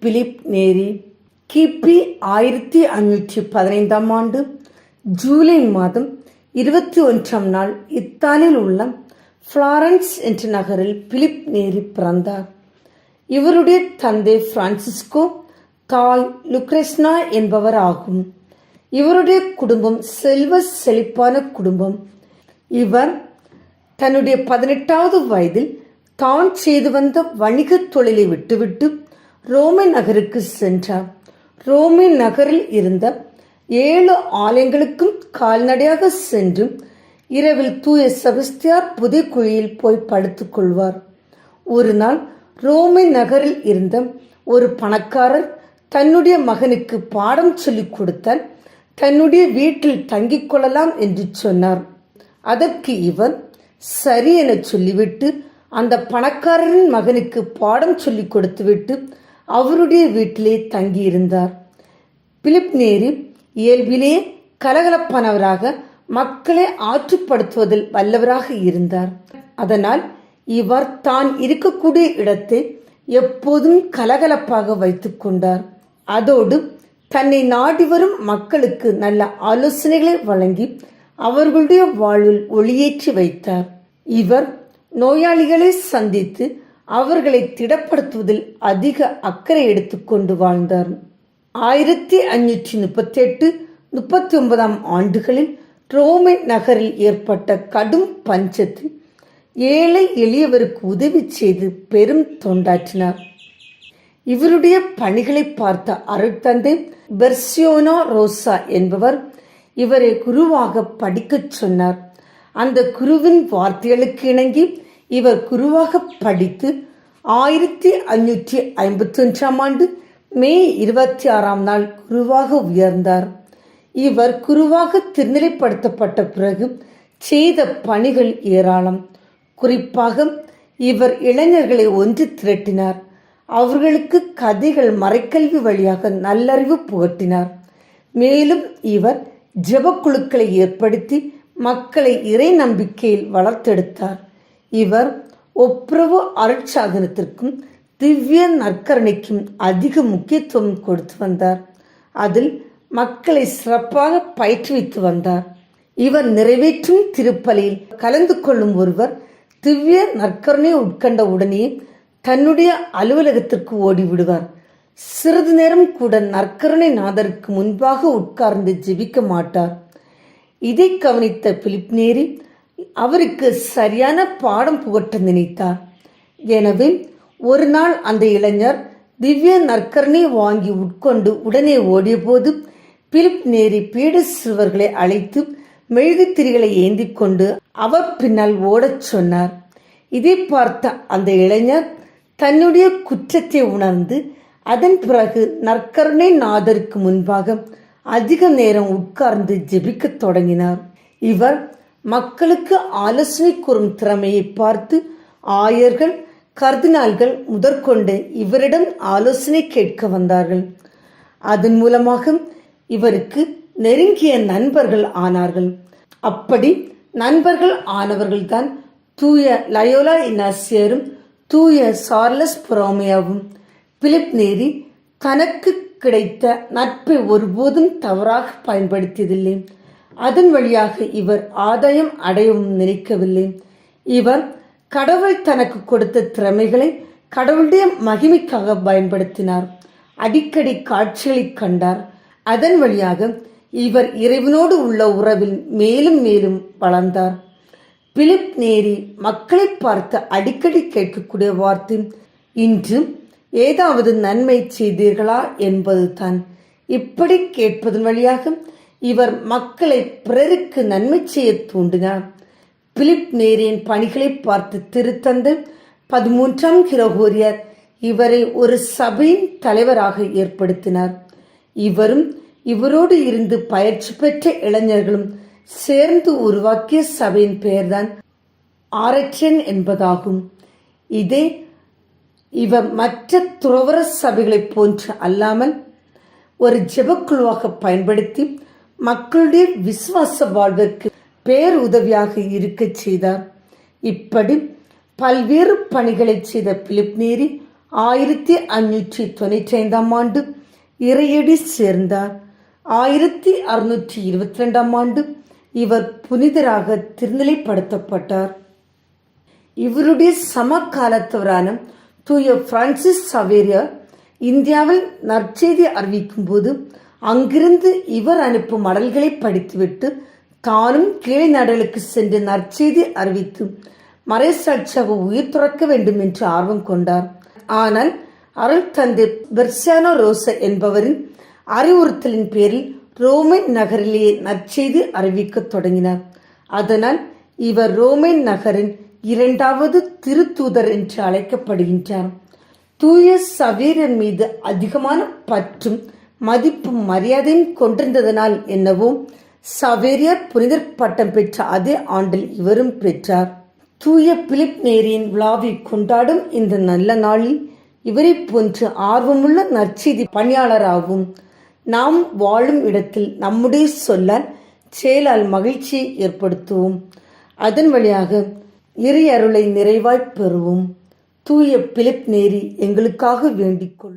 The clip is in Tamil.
பிலிப் நேரி கிபி ஆயிரத்தி அஞ்சூற்றி பதினைந்தாம் ஆண்டு ஜூலை மாதம் இருபத்தி ஒன்றாம் நாள் இத்தாலியில் உள்ள ஃப்ளாரன்ஸ் என்ற நகரில் பிலிப் நேரி பிறந்தார். இவருடைய தந்தை பிரான்சிஸ்கோ தாய் லுக்ரெஸ்னா என்பவர் ஆகும். இவருடைய குடும்பம் செல்வ செழிப்பான குடும்பம். இவர் தன்னுடைய பதினெட்டாவது வயதில் தான் செய்து வந்த வணிகத் தொழிலை விட்டுவிட்டு ரோமை நகருக்கு சென்றார். ரோமை நகரில் இருந்த ஏழு ஆலயங்களுக்கும் கால்நடையாக சென்று இரவில் தூய செபஸ்தியார் புதைக்குழியில் போய் படுத்துக் கொள்வார். ஒரு நாள் ரோமை நகரில் இருந்த ஒரு பணக்காரர் தன்னுடைய மகனுக்கு பாடம் சொல்லிக் கொடுத்தால் தன்னுடைய வீட்டில் தங்கிக் கொள்ளலாம் என்று சொன்னார். அதற்கு இவர் சரி என சொல்லிவிட்டு அந்த பணக்காரரின் மகனுக்கு பாடம் சொல்லிக் கொடுத்துவிட்டு அவருடைய வீட்டிலே தங்கியிருந்தார். பிலிப் நேரு இயல்பிலே கலகலப்பானவராக மக்களை ஆற்றுப்படுத்துவதில் வல்லவராக இருந்தார். அதனால் இவர் தான் இருக்கக்கூடிய இடத்தை எப்போதும் கலகலப்பாக வைத்துக் கொண்டார். அதோடு தன்னை நாடி வரும் மக்களுக்கு நல்ல ஆலோசனைகளை வழங்கி அவர்களுடைய வாழ்வில் ஒளியேற்றி வைத்தார். இவர் நோயாளிகளை சந்தித்து அவர்களை திடப்படுத்துவதில் அதிக அக்கறை எடுத்துக்கொண்டு வாழ்ந்தார். ஆயிரத்தி அஞ்சூற்றி முப்பத்தெட்டு முப்பத்தி ஒன்பதாம் ஆண்டுகளில் ரோமை நகரில் ஏற்பட்ட கடும் பஞ்சத்தில் ஏழை எளியவருக்கு உதவி செய்து பெரும் தொண்டாற்றினார். இவருடைய பணிகளை பார்த்த அருட்தந்தை பெர்சியோனா ரோசா என்பவர் இவரை குருவாக படிக்கச் சொன்னார். அந்த குருவின் வார்த்தைகளுக்கு இணங்கி இவர் குருவாக படித்து ஆயிரத்தி ஐநூற்றி ஐம்பத்தொன்றாம் ஆண்டு மே இருபத்தி ஆறாம் நாள் குருவாக உயர்ந்தார். இவர் குருவாக திருநிலைப்படுத்தப்பட்ட பிறகு செய்த பணிகள் ஏராளம். குறிப்பாக இவர் இளைஞர்களை ஒன்று திரட்டினார். அவர்களுக்கு கதைகள் மறைக்கல்வி வழியாக நல்லறிவு புகட்டினார். மேலும் இவர் ஜெபக்குழுக்களை ஏற்படுத்தி மக்களை இறை நம்பிக்கையில் வளர்த்தெடுத்தார். இவர் ஒப்புரவு அருட்சாதனத்திற்கும் திவ்ய நற்கரணைக்கும் அதிக முக்கியத்துவம் கொடுத்து வந்தார். அதில் மக்களை சிறப்பாக பயிற்றுவித்து வந்தார். இவர் நிறைவேற்றும் திருப்பலியில் கலந்து கொள்ளும் ஒருவர் திவ்ய நற்கருணை உட்கண்ட உடனே தன்னுடைய அலுவலகத்திற்கு ஓடிவிடுவார். சிறிது நேரம் கூட நற்கருணை நாதருக்கு முன்பாக உட்கார்ந்து ஜெபிக்க மாட்டார். இதை கவனித்த பிலிப் நேரி அவருக்கு சரியான பாடம் புகட்ட நினைத்தார். எனவே ஒரு நாள் அந்த இளைஞர் திவ்ய நற்கரணை வாங்கி உட்கொண்டு உடனே ஓடியபோது பிலிப் நேரி பீட சிறுவர்களை அழைத்து மெழுகுத்திரிகளை ஏந்தி கொண்டு அவர் பின்னால் ஓடச் சொன்னார். இதை பார்த்த அந்த இளைஞர் தன்னுடைய குற்றத்தை உணர்ந்து அதன் பிறகு நற்கருணை நாதருக்கு முன்பாக அதிக நேரம் உட்கார்ந்து ஜெபிக்கத் தொடங்கினார். இவர் மக்களுக்கு ஆலோசனை கூறும் திறமையை பார்த்து ஆயர்கள் கர்தினால்கள் முதற்கொண்டு இவரிடம் ஆலோசனை கேட்க வந்தார்கள். அதன் மூலமாக இவருக்கு நெருங்கிய நண்பர்கள் ஆனார்கள். அப்படி நண்பர்கள் ஆனவர்கள்தான் தூய லயோலா இனாசியரும் தூய சார்லஸ் புரோமியாவும் பிலிப் நேரி தனக்கு கிடைத்த நட்பை ஒருபோதும் தவறாக பயன்படுத்தியதில்லை. அதன் வழியாக இவர் ஆதாயம் அடையவும் நினைக்கவில்லை. இவர் கடவுள் தனக்கு கொடுத்த திறமைகளை கடவுளுடைய மகிமைக்காக பயன்படுத்தினார். அடிக்கடி காட்சிகளை கண்டார். அதன் வழியாக இவர் இறைவனோடு உள்ள உறவில் மேலும் மேலும் வளர்ந்தார். பிலிப் நேரி மக்களை பார்த்து அடிக்கடி கேட்கக்கூடிய வார்த்தை இன்று ஏதாவது நன்மை செய்தீர்களா? என்பதுதான். இப்படி கேட்பதன் வழியாக இவர் மக்களை பிறருக்கு நன்மை செய்ய தூண்டினார். பிலிப் நேரியின் பணிகளை பார்த்து திருத்தந்தை பதிமூன்றாம் கிரகோரியர் இவரை ஒரு சபையின் தலைவராக ஏற்படுத்தினார். இவரும் இவரோடு இருந்து பயிற்சி பெற்ற இளைஞர்களும் சேர்ந்து உருவாக்கிய சபையின் பெயர்தான் ஆரச்சன் என்பதாகும். இதே இவர் மற்ற துறவர சபைகளைப் போன்று அல்லாமல் ஒரு ஜெபக்குழுவாக பயன்படுத்தி மக்களுடைய விசுவாச வாழ்விற்கு பேருதவியாக இருக்கச் செய்தார். இப்படி பல்வேறு பணிகளை செய்த பிலிப் நேரி ஆயிரத்தி அஞ்சூற்றி தொண்ணூற்றி ஐந்தாம் ஆண்டு இறையடி சேர்ந்தார். ஆயிரத்தி அறுநூற்றி இருபத்தி ரெண்டாம் ஆண்டு இவர் புனிதராக திருநிலைப்படுத்தப்பட்டார். இவருடைய சமகாலத்தவரான தூய பிரான்சிஸ் சவேரியார் இந்தியாவில் நற்செய்தி அறிவிக்கும் போது அங்கிருந்து இவர் அனுப்பும் மடல்களை படித்துவிட்டு தானும் கீழே நடலுக்கு சென்று நற்செய்தி அறிவித்து மறைசாட்சியாக உயிர் துறக்க வேண்டும் என்று ஆர்வம் கொண்டார். ஆனால் அருள் தந்தை பெர்சானோ ரோச என்பவரின் அறிவுறுத்தலின் பேரில் ரோமன் நகரிலேயே நற்செய்தி அறிவிக்கத் தொடங்கினார். அதனால் இவர் ரோமன் நகரின் இரண்டாவது திருத்தூதர் என்று அழைக்கப்படுகின்றார். தூய சவீரன் மீது அதிகமான பற்றும் மதிப்பும் மரியாதையும் கொண்டிருந்ததனால் என்னவோ சவேரியார் புனிதர் பட்டம் பெற்ற அதே ஆண்டில் இவரும் பெற்றார். தூய பிலிப் நேரியின் விழாவை கொண்டாடும் இந்த நல்ல நாளில் இவரை போன்று ஆர்வமுள்ள நற்செய்தி பணியாளராகவும் நாம் வாழும் இடத்தில் நம்முடைய சொல்லால் செயலால் மகிழ்ச்சியை ஏற்படுத்துவோம். அதன் வழியாக இறை அருளை நிறைவாய்ப் பெறுவோம். தூய பிலிப் நேரி எங்களுக்காக வேண்டிக் கொள்ளும்